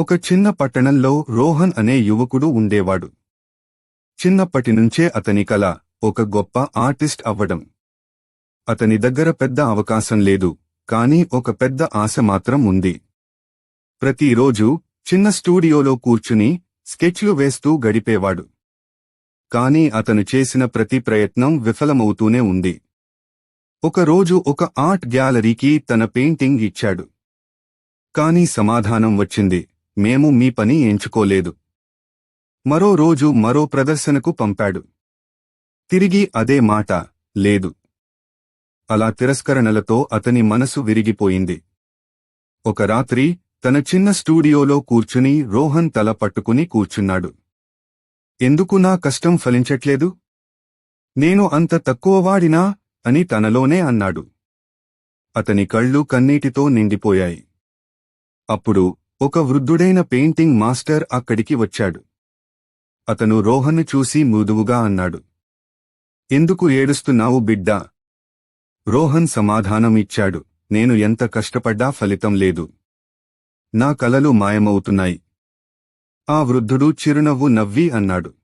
ఒక చిన్న పట్టణంలో రోహన్ అనే యువకుడు ఉండేవాడు. చిన్నప్పటి నుంచే అతని కల ఒక గొప్ప ఆర్టిస్ట్ అవ్వడం. అతని దగ్గర పెద్ద అవకాశం లేదు కానీ ఒక పెద్ద ఆశ మాత్రం ఉంది. ప్రతిరోజు చిన్న స్టూడియోలో కూర్చుని స్కెచ్లు వేస్తూ గడిపేవాడు. కాని అతను చేసిన ప్రతి ప్రయత్నం విఫలమవుతూనే ఉంది. ఒకరోజు ఒక ఆర్ట్ గ్యాలరీకి తన పెయింటింగ్ ఇచ్చాడు. కాని సమాధానం వచ్చింది. మేము మీ పని ఎంచుకోలేదు. మరో రోజు మరో ప్రదర్శనకు పంపాడు. తిరిగి అదే మాట లేదు. అలా తిరస్కరణలతో అతని మనసు విరిగిపోయింది. ఒక రాత్రి తన చిన్న స్టూడియోలో కూర్చుని రోహన్ తల పట్టుకుని కూర్చున్నాడు. ఎందుకు నా కష్టం ఫలించట్లేదు? నేను అంత తక్కువవాడినా అని తనలోనే అన్నాడు. అతని కళ్ళు కన్నీటితో నిండిపోయాయి. అప్పుడు ఒక వృద్ధుడైన పెయింటింగ్ మాస్టర్ అక్కడికి వచ్చాడు. అతను రోహన్ను చూసి మృదువుగా అన్నాడు. ఎందుకు ఏడుస్తున్నావు బిడ్డా? రోహన్ సమాధానం ఇచ్చాడు. నేను ఎంత కష్టపడ్డా ఫలితం లేదు. నా కలలు మాయమవుతున్నాయి. ఆ వృద్ధుడు చిరునవ్వు నవ్వి అన్నాడు.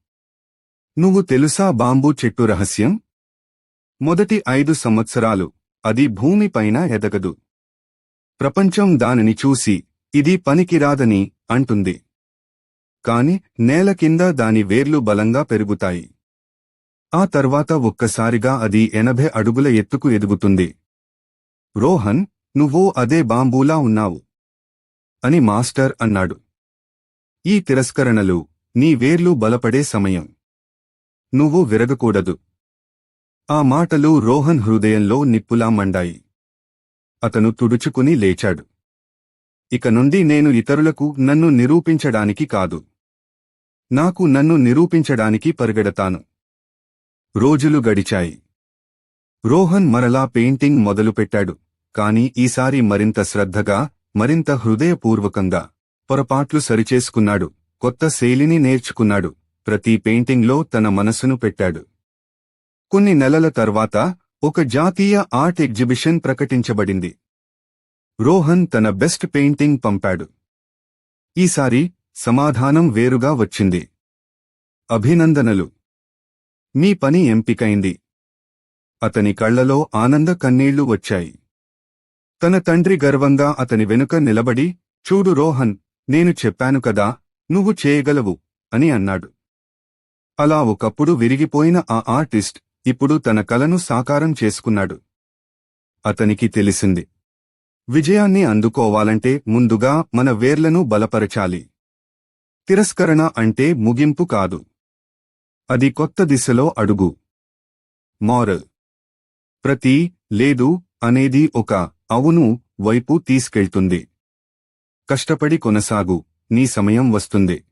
నువ్వు తెలుసా బాంబూ చెట్టు రహస్యం? మొదటి ఐదు సంవత్సరాలు అది భూమిపైన ఎదగదు. ప్రపంచం దానిని చూసి ఇది పనికిరాదని అంటుంది. కాని నేల కింద దాని వేర్లు బలంగా పెరుగుతాయి. ఆ తర్వాత ఒక్కసారిగా అది ఎనభై అడుగుల ఎత్తుకు ఎదుగుతుంది. రోహన్ నువ్వో అదే బాంబూలా ఉన్నావు అని మాస్టర్ అన్నాడు. ఈ తిరస్కరణలు నీ వేర్లు బలపడే సమయం. నువ్వు విరగకూడదు. ఆ మాటలు రోహన్ హృదయంలో నిప్పులా మండాయి. అతను తుడుచుకుని లేచాడు. ఇక నుండి నేను ఇతరులకు నన్ను నిరూపించడానికి కాదు. నాకు నన్ను నిరూపించడానికి పరిగెడతాను. రోజులు గడిచాయి. రోహన్ మరలా పెయింటింగ్ మొదలుపెట్టాడు. కాని ఈసారి మరింత శ్రద్ధగా మరింత హృదయపూర్వకంగా పొరపాట్లు సరిచేసుకున్నాడు. కొత్త శైలిని నేర్చుకున్నాడు. ప్రతి పెయింటింగ్లో తన మనసును పెట్టాడు. కొన్ని నెలల తర్వాత ఒక జాతీయ ఆర్ట్ ఎగ్జిబిషన్ ప్రకటించబడింది. రోహన్ తన బెస్ట్ పెయింటింగ్ పంపాడు. ఈసారి సమాధానం వేరుగా వచ్చింది. అభినందనలు. మీ పని ఎంపికైంది. అతని కళ్ళలో ఆనంద కన్నీళ్ళు వచ్చాయి. తన తండ్రి గర్వంగా అతని వెనుక నిలబడి చూడు రోహన్ నేను చెప్పాను కదా నువ్వు చేయగలవు అని అన్నాడు. అలా ఒకప్పుడు విరిగిపోయిన ఆ ఆర్టిస్ట్ ఇప్పుడు తన కలను సాకారం చేసుకున్నాడు. అతనికి తెలిసింది. విజయాన్ని అందుకోవాలంటే ముందుగా మన వేర్లను బలపరచాలి. తిరస్కరణ అంటే ముగింపు కాదు. అది కొత్త దిశలో అడుగు. మోరల్. ప్రతి లేదు అనేది ఒక అవును వైపు తీసుకెళ్తుంది. కష్టపడి కొనసాగు. నీ సమయం వస్తుంది.